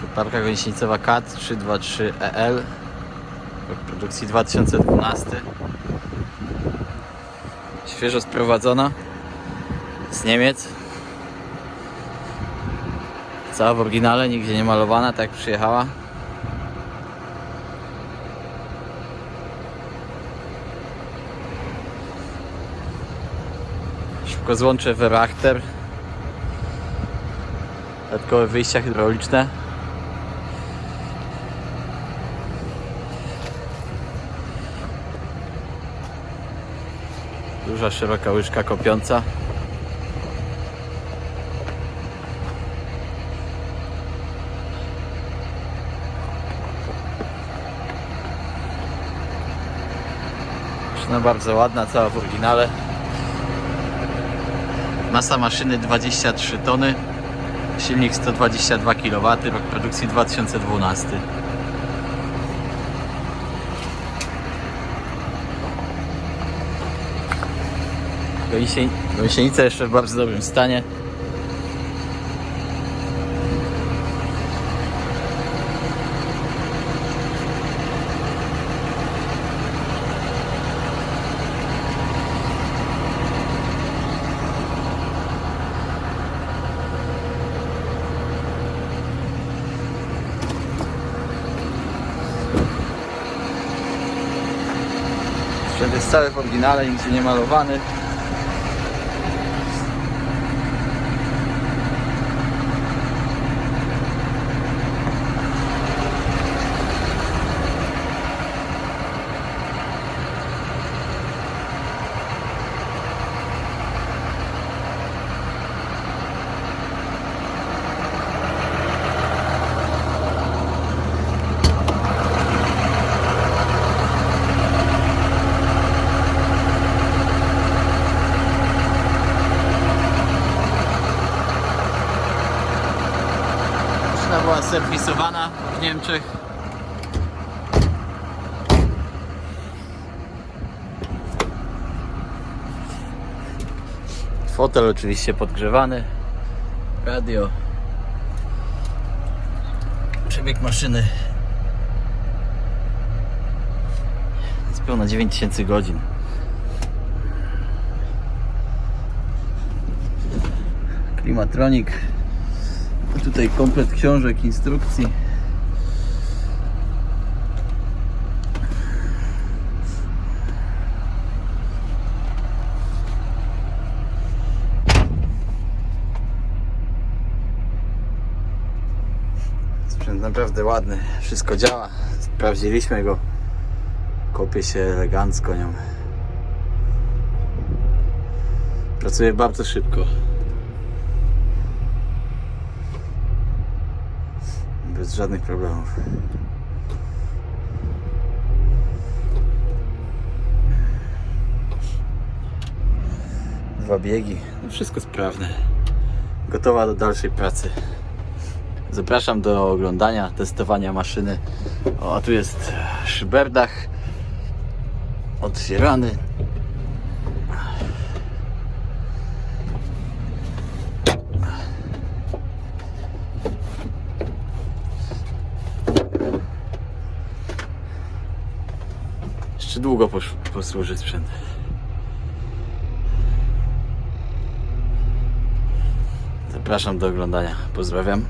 Koparka gąsienicowa CAT 323EL rok produkcji 2012 świeżo sprowadzona z Niemiec. Cała w oryginale, nigdzie nie malowana, tak jak przyjechała. Szybko złączę Werachter dodatkowe wyjścia hydrauliczne Duża, szeroka łyżka kopiąca. Maszyna bardzo ładna, cała w oryginale. Masa maszyny 23 tony. Silnik 122 kW, rok produkcji 2012. Gąsienica jeszcze w bardzo dobrym stanie. Sprzęt jest cały w oryginale, nigdzie nie malowany. Była serwisowana w Niemczech. Fotel oczywiście podgrzewany. Radio. Przebieg maszyny. Jest pełna 9000 godzin. Klimatronik. Tutaj komplet książek, instrukcji. Sprzęt naprawdę ładny, wszystko działa. Sprawdziliśmy go. Kopie się elegancko nią. Pracuje bardzo szybko. Bez żadnych problemów. Dwa biegi, no wszystko sprawne. Gotowa do dalszej pracy. Zapraszam do oglądania, testowania maszyny. O, a tu jest szyberdach otwierany. Jeszcze długo posz- posłuży sprzęt. Zapraszam do oglądania. Pozdrawiam.